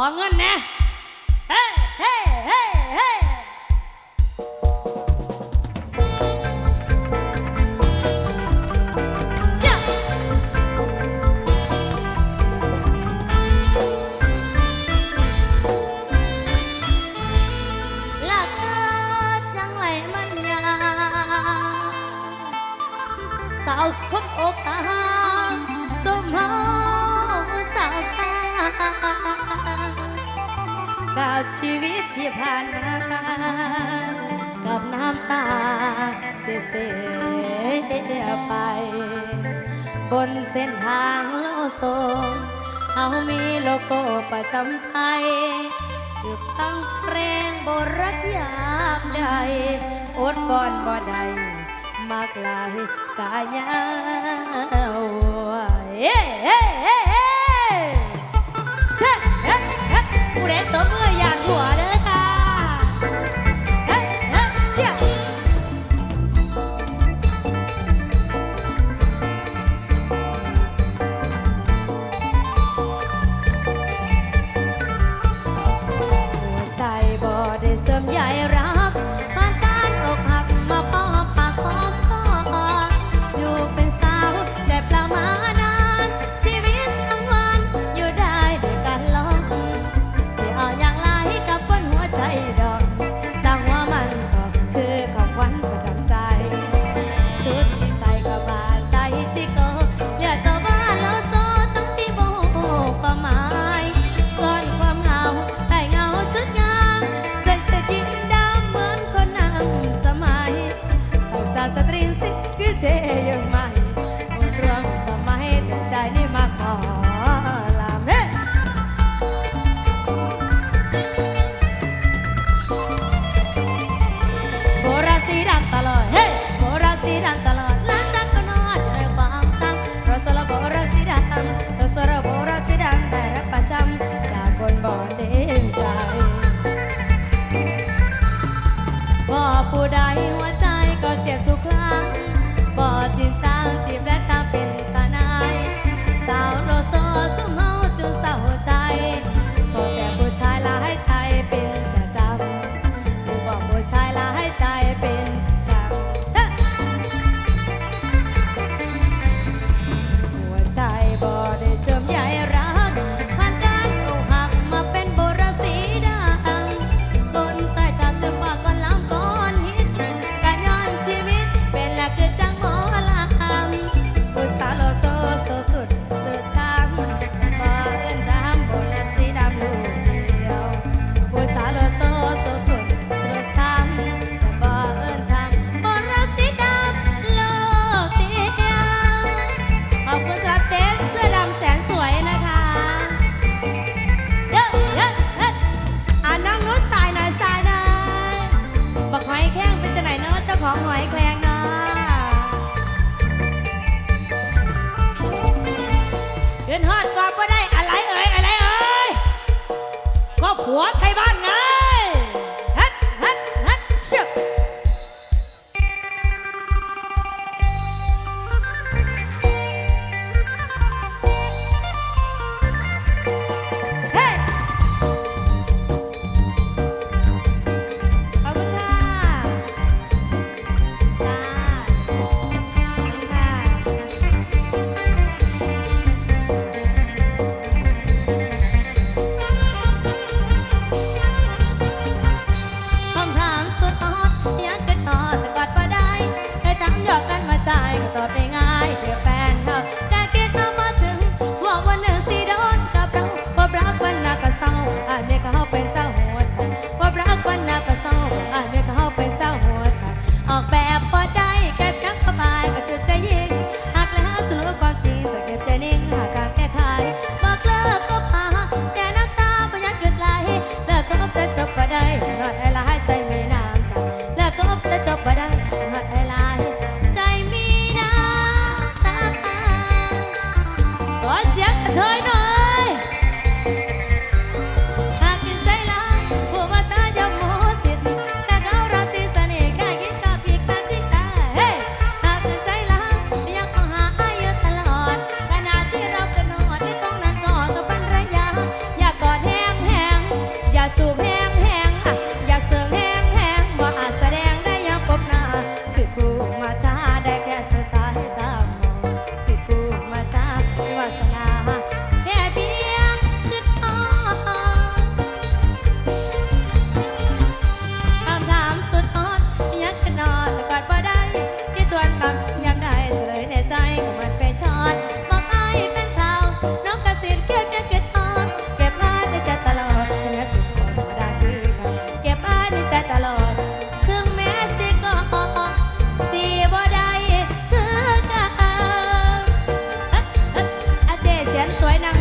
ขอเงินนะเฮ้เฮ้เฮ้เฮ้สาวคนอก ดาวชีวิตที่ผ่านมากับน้ำตาที่เสียไป บนเส้นทางโลโซเขามีโลโก้ประจำใจยอยู่ตั้งเพลงบรักยามใดอดก่อนบ่ได้มากลายกายาวเฮ้เฮ้เฮ้เฮ้เฮ้เฮ้เฮ้เฮ้เฮ้เฮ้เฮ้เฮ้เฮ้เฮ้เฮ้เฮ้เฮ้ Thanks. ไทยบ้าน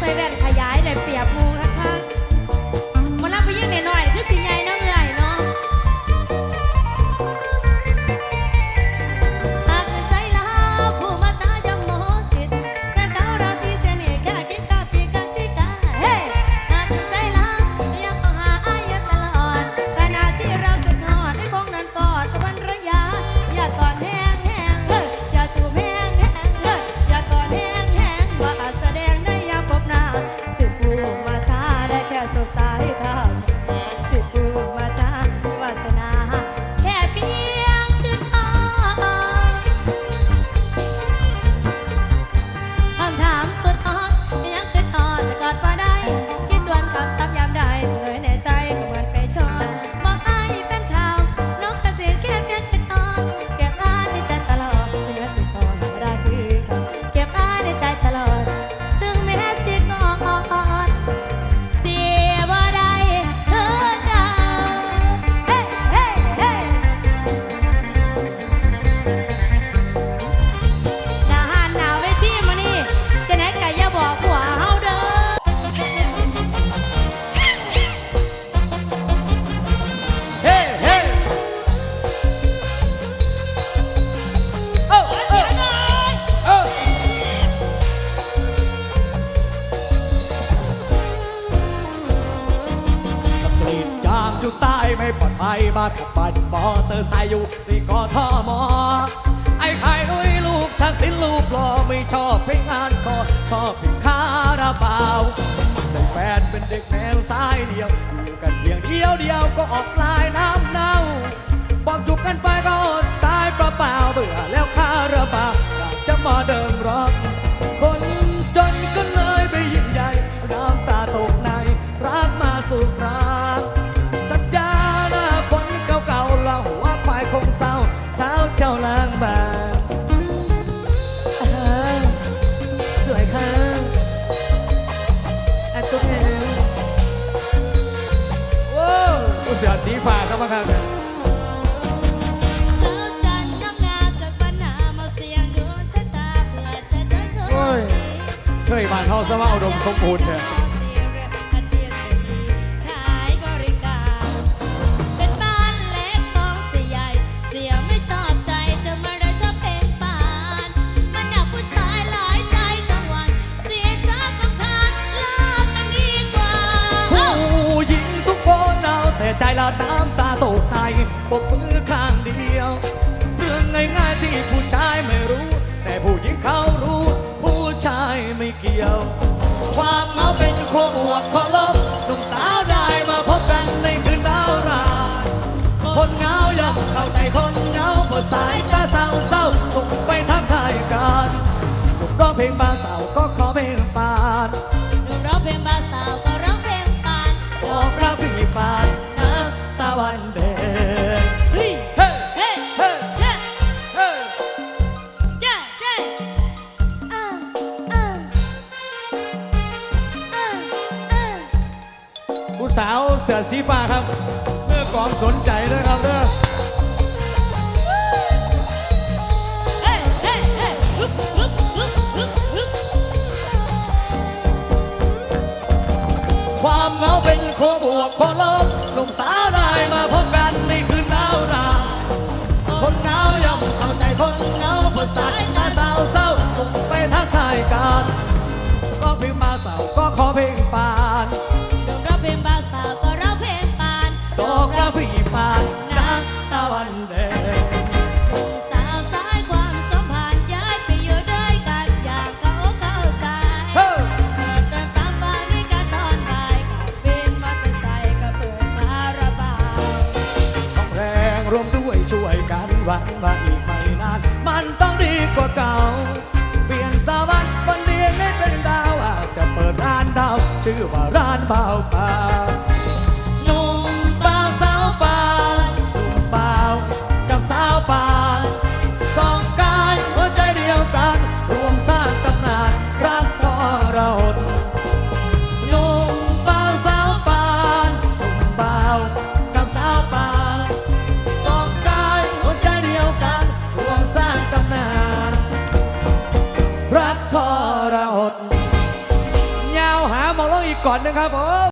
ใส่แว่นข มาขับบันมอเตอร์ไซค์อยู่นี่กทมไอ้ไข่นุ้ยลูกทักษิณลูกหล่อไม่ชอบเพลงงานคอชอบเพลงคาราบาวแต่แฟนเป็นเด็กแนวซ้ายเดียวอยู่กันเพียงเดียวเดียวก็ออกลายน้ำเน่าบอกอยู่กันไปก็อดตายเปล่าเบื่อแล้วคาราบาวอยากจะมาเดิมร็อก จะเจอโชคโอ้ยเชยบ้านเฮาสมาอุดมสมบูรณ์เนี่ย ยว ความเหงาเป็นขั้วบวกข้อลบหนุ่มสาวได้มาพบกันในคืนดาวราคนเหงาอยากเข้าใจคนเหงาเพราะสายตาเศร้าเศร้าๆส่งไปทักทายกันหนุ่มร้องเพลงบางสาวก็ขอเพลงปานหนุ่มร้องเพลงบาสาวก็ร้องเพลงปานบอกรักพี่ปาน สื้อสีฟ้าครับเมื่อกองสนใจด้วยครับเด้อความเหงาเป็นโคบวกโคลบหนุ่มสาวได้มาพบกันในคืนดาวราคนเหงาย่อมเข้าใจคนเหงาเพราะสายตาเศร้าเศร้าส่งไปทักทายกันก็เพลงมาเศร้าก็ขอเพลงปา หวังว่าอีกไม่นาน มันต้องดีกว่าเก่า เปลี่ยนสวัสดิ์วันเดียวให้เป็นดาวอาจจะเปิดร้านดาว ชื่อว่าร้านเบาเบา ก่อนนะครับผม